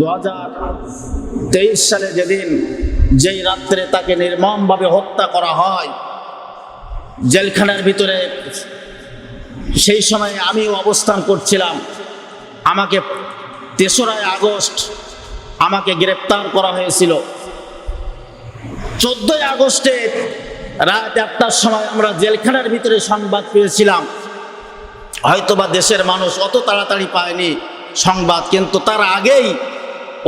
দু তেইশ সালে যেদিন যেই রাত্রে তাকে নির্মমভাবে হত্যা করা হয়, জেলখানার ভিতরে, সেই সময় আমিও অবস্থান করছিলাম। আমাকে তেসরাই আগস্ট আমাকে গ্রেপ্তার করা হয়েছিল। চোদ্দই আগস্টে রাত একটার সময় আমরা জেলখানার ভিতরে সংবাদ পেয়েছিলাম। হয়তোবা দেশের মানুষ অত তাড়াতাড়ি পায়নি সংবাদ, কিন্তু তার আগেই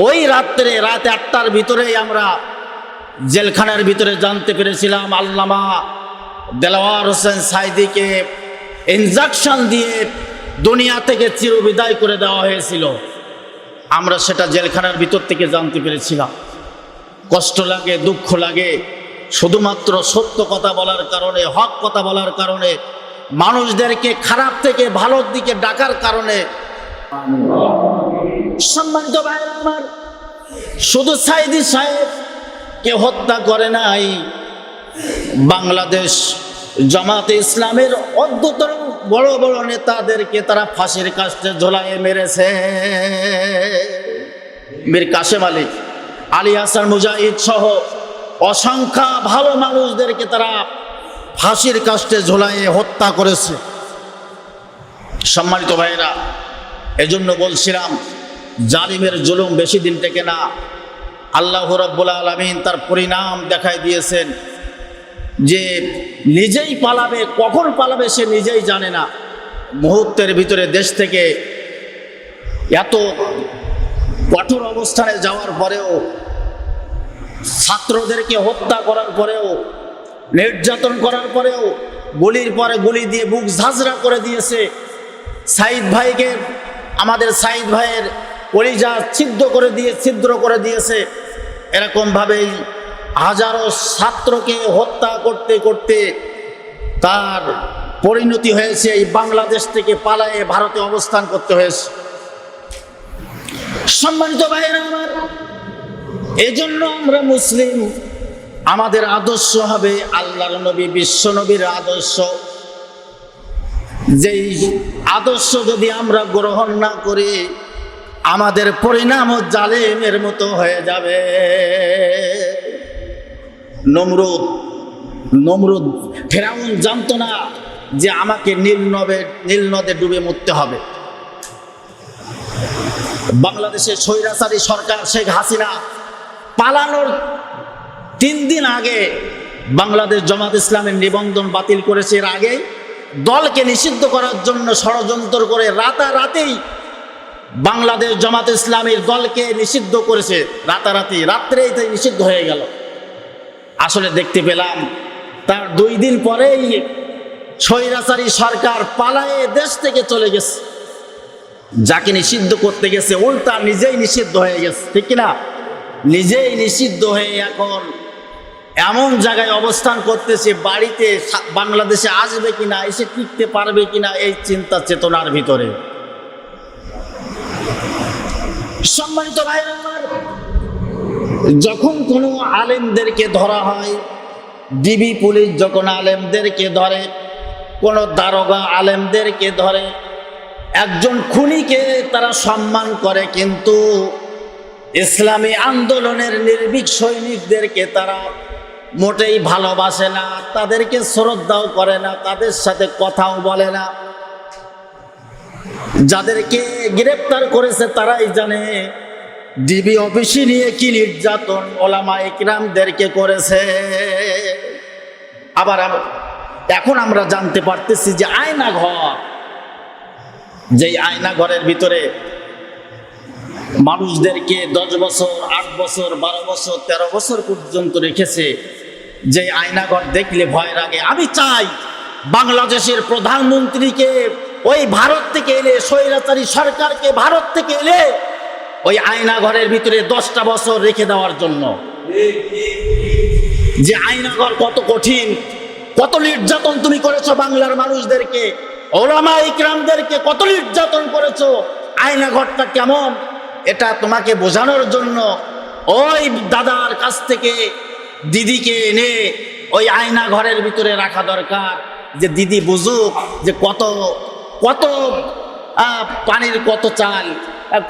ওই রাত্রে, রাত আটটার ভিতরেই আমরা জেলখানার ভিতরে জানতে পেরেছিলাম আল্লামা দেলাওয়ার হোসেন সাইদিকে ইনজাকশন দিয়ে দুনিয়া থেকে চিরবিদায় করে দেওয়া হয়েছিল। আমরা সেটা জেলখানার ভিতর থেকে জানতে পেরেছিলাম। কষ্ট লাগে, দুঃখ লাগে, শুধুমাত্র সত্য কথা বলার কারণে, হক কথা বলার কারণে, মানুষদেরকে খারাপ থেকে ভালোর দিকে ডাকার কারণে। সম্মানিত ভাই আমার শুধু সাইদি সাহেব কে হত্যা করে নাই। বাংলাদেশ জামাতে ইসলামের অদ্যতন বড় বড় নেতাদেরকে তারা ফাঁসির কাস্টে ঝোলাইয়ে মেরেছে। মীর কাশেম আলী আলী হাসান মুজাহিদ সহ অসংখ্য ভালো মানুষদেরকে তারা ফাঁসির কাস্টে ঝোলাইয়ে হত্যা করেছে। সম্মানিত ভাইরা এজন্য বলছিলাম জালিমের জুলুম বেশি দিন থেকে না। আল্লাহ রব্বুল আলমিন তার পরিণাম দেখাই দিয়েছেন যে নিজেই পালাবে, কখন পালাবে সে নিজেই জানে না। মুহূর্তের ভিতরে দেশ থেকে এত কঠোর অবস্থানে যাওয়ার পরেও, ছাত্রদেরকে হত্যা করার পরেও, নির্যাতন করার পরেও, গুলির পরে গুলি দিয়ে বুক ঝাঁঝরা করে দিয়েছে। সাইদ ভাইকে, আমাদের সাইদ ভাইয়ের পরিজা ছিদ্র করে দিয়ে, ছিদ্র করে দিয়েছে, এরকমভাবেই হাজারো ছাত্রকে হত্যা করতে করতে তার পরিণতি হয়েছে। এই বাংলাদেশ থেকে পালায়ে ভারতে অবস্থান করতে হয়েছে। সম্মানিত ভাইয়েরা আমার, এজন্য আমরা মুসলিম, আমাদের আদর্শ হবে আল্লাহর নবী, বিশ্ব নবীর আদর্শ। যেই আদর্শ যদি আমরা গ্রহণ না করি আমাদের পরিণামও জালেমের মতো হয়ে যাবে। নমরুদ নমরুদ, ফেরাউন জানতো না যে আমাকে নীল নবে, নীল নদে ডুবে মরতে হবে। বাংলাদেশের স্বৈরাচারী সরকার শেখ হাসিনা পালানোর তিন দিন আগে বাংলাদেশ জামাত ইসলামের নিবন্ধন বাতিল করেছে। এর আগে দলকে নিষিদ্ধ করার জন্য ষড়যন্ত্র করে রাতারাতেই বাংলাদেশ জামাত ইসলামের দলকে নিষিদ্ধ করেছে। রাতারাতি, রাত্রেই তাই নিষিদ্ধ হয়ে গেল। আসলে দেখতে পেলাম, তার দুই দিন পরেই স্বৈরাচারী সরকার পালায়ে দেশ থেকে চলে গেছে। যাকে নিষিদ্ধ করতে গেছে, উল্টা নিজেই নিষিদ্ধ হয়ে গেছে, ঠিক কিনা? নিজেই নিষিদ্ধ হয়ে এখন এমন জায়গায় অবস্থান করতেছে, বাড়িতে বাংলাদেশে আসবে কিনা, এসে টিকতে পারবে কিনা, এই চিন্তা চেতনার ভিতরে। সম্মানিত ভাই, যখন কোনো আলেমদেরকে ধরা হয় ডিবি পুলিশ যখন আলেমদেরকে ধরে, কোনো দারোগা আলেমদেরকে ধরে, একজন খুনিকে তারা সম্মান করে, কিন্তু ইসলামী আন্দোলনের নির্ভীক সৈনিকদেরকে তারা মোটেই ভালোবাসে না, তাদেরকে শ্রদ্ধাও করে না, তাদের সাথে কথাও বলে না। যাদেরকে গ্রেপ্তার করেছে তারাই জানে। ডিবি অফিসে নিয়ে কি নির্যাতন ওলামা ইকরামদেরকে করেছে। আবার এখন আমরা জানতে পারতেছি যে আয়না ঘর যেই আয়না ঘরের ভিতরে মানুষদেরকে দশ বছর, আট বছর, বারো বছর, তেরো বছর পর্যন্ত রেখেছে। যে আয়নাঘর দেখলে ভয় লাগে আমি চাই বাংলাদেশের প্রধানমন্ত্রীকে ওই ভারত থেকে এলে স্বৈরাচারী সরকারকে ভারত থেকে এলে ওই আয়নাঘরের ভিতরে দশটা বছর রেখে দেওয়ার জন্য। যে আয়নাঘর কত কঠিন, কত নির্যাতন তুমি করেছ বাংলার মানুষদেরকে, ওলামা ইকরামদেরকে কত নির্যাতন করেছ আয়নাঘরটা কেমন? এটা তোমাকে বোঝানোর জন্য ওই দাদার কাছ থেকে দিদিকে এনে ওই আয়না ঘরের ভিতরে রাখা দরকার। যে দিদি বুঝুক যে কত কত পানির কত চাল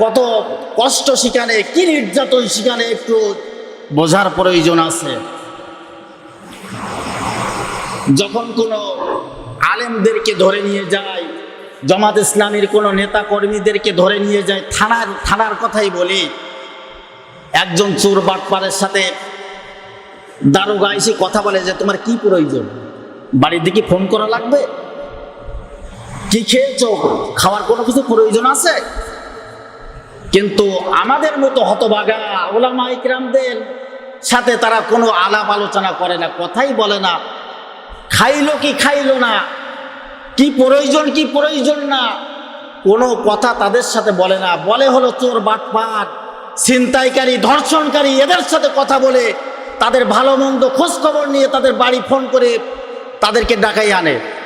কত কষ্ট সেখানে, কি নির্যাতন সেখানে একটু বোঝার প্রয়োজন আছে। যখন কোনো আলেমদেরকে ধরে নিয়ে যায়, জামাত ইসলামীর কোনো নেতা কর্মীদেরকে ধরে নিয়ে যায়, থানার থানার কথাই বলি, একজন চোর বাটপারের সাথে দারোগা এসে কথা বলে যে, তোমার কি প্রয়োজন? বাড়ির দিকে ফোন করা লাগবে? কি খেয়েছো? খাওয়ার কোনো কিছু প্রয়োজন আছে? কিন্তু আমাদের মতো হতবাগা ওলামা ইকরামদের সাথে তারা কোনো আলাপ আলোচনা করে না, কথাই বলে না। খাইলো কি খাইলো না? কি প্রয়োজন কি প্রয়োজন না? কোনো কথা তাদের সাথে বলে না। বলে হলো চোর বাটপাট ছিনতাইকারী, ধর্ষণকারী, এদের সাথে কথা বলে, তাদের ভালো মন্দ খোঁজখবর নিয়ে তাদের বাড়ি ফোন করে তাদেরকে ডাকাই আনে।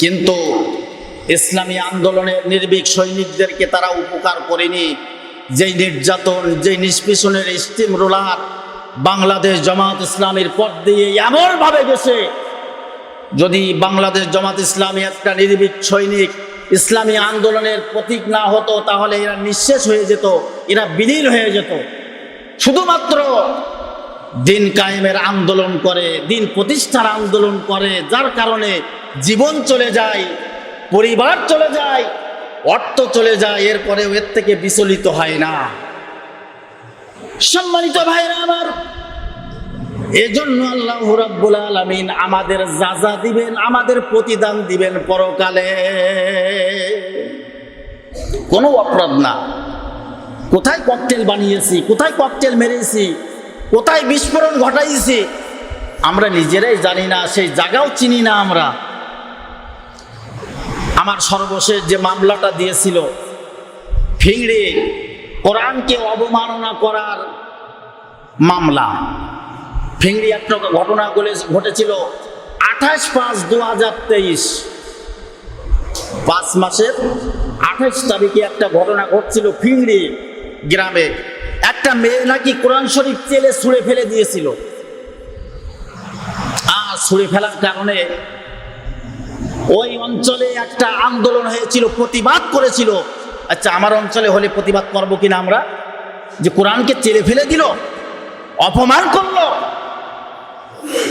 কিন্তু ইসলামী আন্দোলনের নির্ভীক সৈনিকদেরকে তারা উপকার করেনি। যেই নির্যাতন, যেই নিষ্পেষণের স্টিম রোলার বাংলাদেশ জামাত ইসলামের পথ দিয়ে এমনভাবে গেছে, যদি বাংলাদেশ জামাত ইসলামী একটা নির্ভীক সৈনিক ইসলামী আন্দোলনের প্রতীক না হতো, তাহলে এরা নিঃশেষ হয়ে যেত, এরা বিলীন হয়ে যেত। শুধুমাত্র দিন কায়েমের আন্দোলন করে, দিন প্রতিষ্ঠার আন্দোলন করে, যার কারণে জীবন চলে যায়, পরিবার চলে যায়, অর্থ চলে যায়, এরপরেও এর থেকে বিচলিত হয় না। সম্মানিত ভাইরা আমার, এজন্য আল্লাহ রাব্বুল আলামিন আমাদের যাজা দিবেন, আমাদের প্রতিদান দিবেন পরকালে। কোনো অপরাধ না। কোথায় ককটেল বানিয়েছি, কোথায় ককটেল মেরেছি, কোথায় বিস্ফোরণ ঘটাইছি, আমরা নিজেরাই জানি না, সেই জায়গাও চিনি না আমরা। আমার সর্বশেষ যে মামলাটা দিয়েছিল ফিংড়ে কোরআনকে অবমাননা করার মামলা। ফিংড়ি একটা ঘটনা ঘটে- ঘটেছিল আঠাশ পাঁচ দু হাজার তেইশ। পাঁচ মাসের আঠাশ তারিখে একটা ঘটনা ঘটছিল ফিংড়ি গ্রামে। একটা মেয়ে নাকি কোরআন শরীফ চেলে ছুঁড়ে ফেলে দিয়েছিল। আর ছুঁড়ে ফেলার কারণে ওই অঞ্চলে একটা আন্দোলন হয়েছিল, প্রতিবাদ করেছিল। আচ্ছা আমার অঞ্চলে হলে প্রতিবাদ করব কিনা আমরা? যে কোরআনকে চেলে ফেলে দিল, অপমান করল।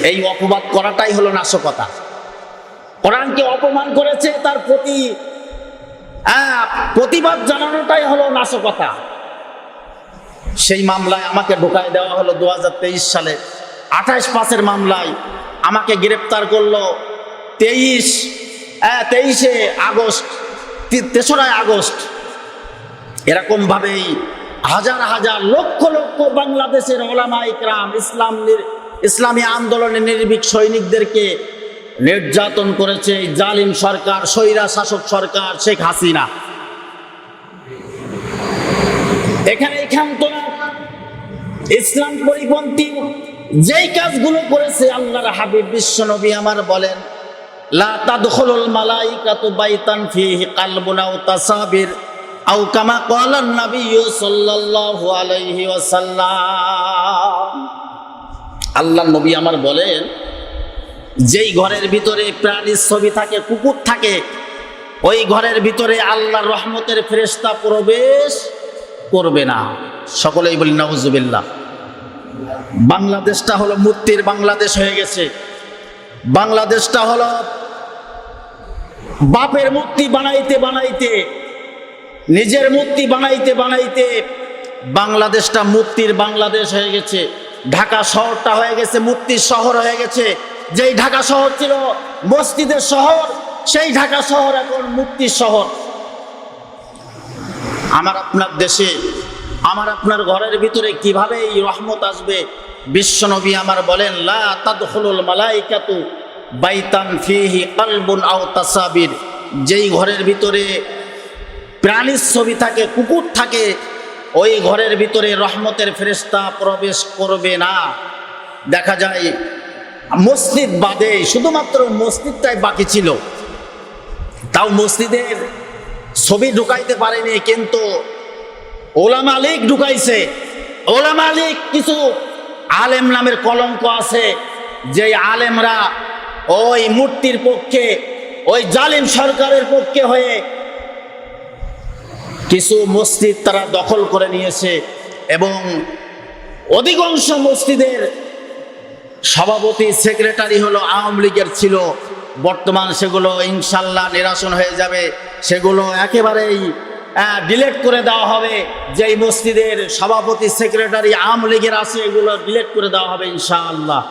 এই অপবাদ করাটাই হলো নাশকতা। কোরআনকে অপমান করেছে তার প্রতি প্রতিবাদ জানানোটাই হলো নাশকতা। সেই মামলায় আমাকে ঢোকায় দেওয়া হলো দু হাজার তেইশ সালে। আঠাশ পাঁচের মামলায় আমাকে গ্রেপ্তার করল তেইশ তেইশে আগস্ট তেসরা আগস্ট। এরকমভাবেই হাজার হাজার লক্ষ লক্ষ বাংলাদেশের ওলামা ইকরাম ইসলাম ইসলামী আন্দোলনের নির্ভীক সৈনিকদেরকে নির্যাতন করেছে জালিম সরকার, স্বৈরা শাসক সরকার শেখ হাসিনা। এখানে এখান্ত না ইসলাম পরিপন্থী যেই কাজগুলো করেছে আল্লাহর হাবিব বিশ্ব নবী আমার বলেন লা তাদখুলুল মালাইকাতু বাইতান ফিহি কালবুন আও তাসাবির, আও কামা ক্বালা নবিয়্যু সাল্লাল্লাহু আলাইহি ওয়াসাল্লাম। আল্লাহ নবী আমার বলেন, যেই ঘরের ভিতরে প্রাণীর ছবি থাকে, কুকুর থাকে, ওই ঘরের ভিতরে আল্লাহর রহমতের ফেরেশতা প্রবেশ করবে না। সকলেই বলি নাউজুবিল্লাহ। বাংলাদেশটা হলো মূর্তির বাংলাদেশ হয়ে গেছে। বাংলাদেশটা হলো বাপের মূর্তি বানাইতে বানাইতে, নিজের মূর্তি বানাইতে বানাইতে বাংলাদেশটা মূর্তির বাংলাদেশ হয়ে গেছে। ঢাকা শহরটা হয়ে গেছে মূর্তির শহর হয়ে গেছে। যেই ঢাকা শহর ছিল মসজিদের শহর, সেই ঢাকা শহর এখন মূর্তির শহর। আমার আপনার দেশে, আমার আপনার ঘরের ভিতরে কীভাবে এই রহমত আসবে? বিশ্বনবী আমার বলেন মালাইকাতু বাইতান ফিহি কালবুন আও তাসাবির। যেই ঘরের ভিতরে প্রাণীর ছবি থাকে, কুকুর থাকে, ওই ঘরের ভিতরে রহমতের ফেরেশতা প্রবেশ করবে না। দেখা যায়, মসজিদ বাদে শুধুমাত্র মসজিদটাই বাকি ছিল। তাও মসজিদের ছবি ঢুকাইতে পারেনি, কিন্তু ওলামা লীগ ঢুকাইছে। ওলামা লীগ কিছু আলেম নামের কলঙ্ক আছে যে আলেমরা ওই মূর্তির পক্ষে, ওই জালিম সরকারের পক্ষে হয়ে কিছু মসজিদ তারা দখল করে নিয়েছে এবং অধিকাংশ মসজিদের সভাপতি, সেক্রেটারি হলো আওয়ামী লীগের ছিল। বর্তমান সেগুলো ইনশাল্লাহ নিরাসন হয়ে যাবে। সেগুলো একেবারেই ডিলেট করে দেওয়া হবে। যেই মসজিদের সভাপতি সেক্রেটারি আওয়ামী লীগের আছে, এগুলো ডিলেট করে দেওয়া হবে ইনশাআল্লাহ।